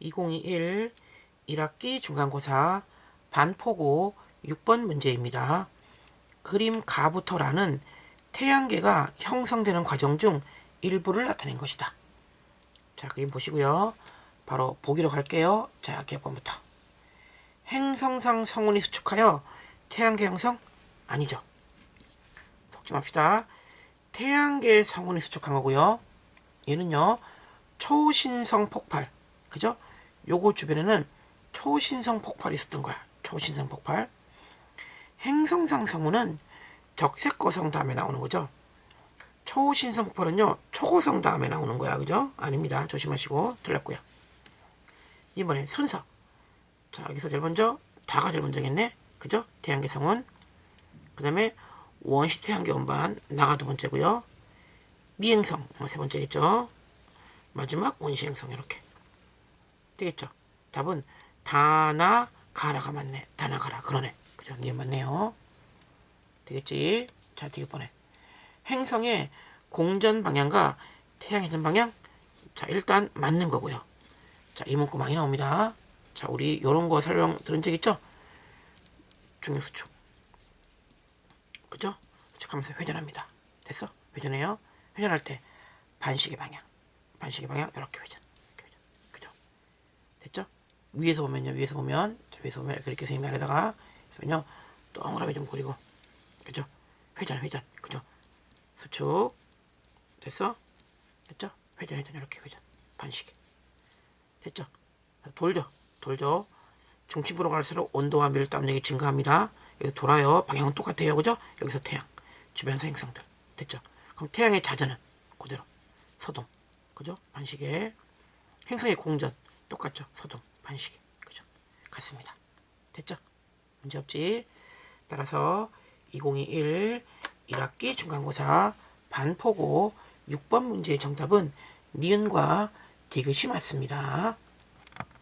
2021 1학기 중간고사 반포고 6번 문제입니다. 그림 가부터라는 태양계가 형성되는 과정 중 일부를 나타낸 것이다. 자, 그림 보시고요. 바로 보기로 갈게요. 자, 개번부터. 행성상 성운이 수축하여 태양계 형성? 아니죠. 속지 맙시다. 태양계 성운이 수축한 거고요. 얘는요. 초신성 폭발. 그죠? 요거 주변에는 초신성 폭발이 있었던 거야. 초신성 폭발. 행성상 성운은 적색거성 다음에 나오는 거죠. 초신성 폭발은요. 초고성 다음에 나오는 거야. 그죠? 아닙니다. 조심하시고 틀렸고요. 이번엔 순서. 자, 여기서 제일 먼저 다가 제일 먼저겠네. 그죠? 태양계 성운. 그 다음에 원시 태양계 원반 나가 두 번째고요. 미행성 뭐세 번째겠죠. 마지막 원시 행성 이렇게 되겠죠. 답은 다나 가라가 맞네. 다나 가라 그러네. 그죠? 이게 맞네요. 되겠지? 자, 되게 뻔해. 행성의 공전 방향과 태양의 전 방향. 자, 일단 맞는 거고요. 자, 이 문구 많이 나옵니다. 자, 우리 요런 거 설명 들은 적 있죠? 중력수축. 그죠? 수축하면서 회전합니다. 됐어? 회전해요. 회전할 때 반시계 방향. 반시계 방향. 이렇게 회전. 위에서 보면요. 위에서 보면 자, 위에서 보면 이렇게 아래다가 그러면요. 동그라미 좀 그리고 그죠? 회전 회전. 그죠? 수축. 됐어? 됐죠? 회전 회전 이렇게 회전. 반시계. 됐죠? 자, 돌죠. 돌죠. 중심부로 갈수록 온도와 밀도 압력이 증가합니다. 여기 돌아요. 방향은 똑같아요. 그죠? 여기서 태양. 주변에서 행성들. 됐죠? 그럼 태양의 자전은 그대로. 서동. 그죠? 반시계. 행성의 공전. 똑같죠? 서동. 반시계. 그죠? 같습니다. 됐죠? 문제 없지? 따라서 2021 1학기 중간고사 반포고 6번 문제의 정답은 니은과 디귿이 맞습니다.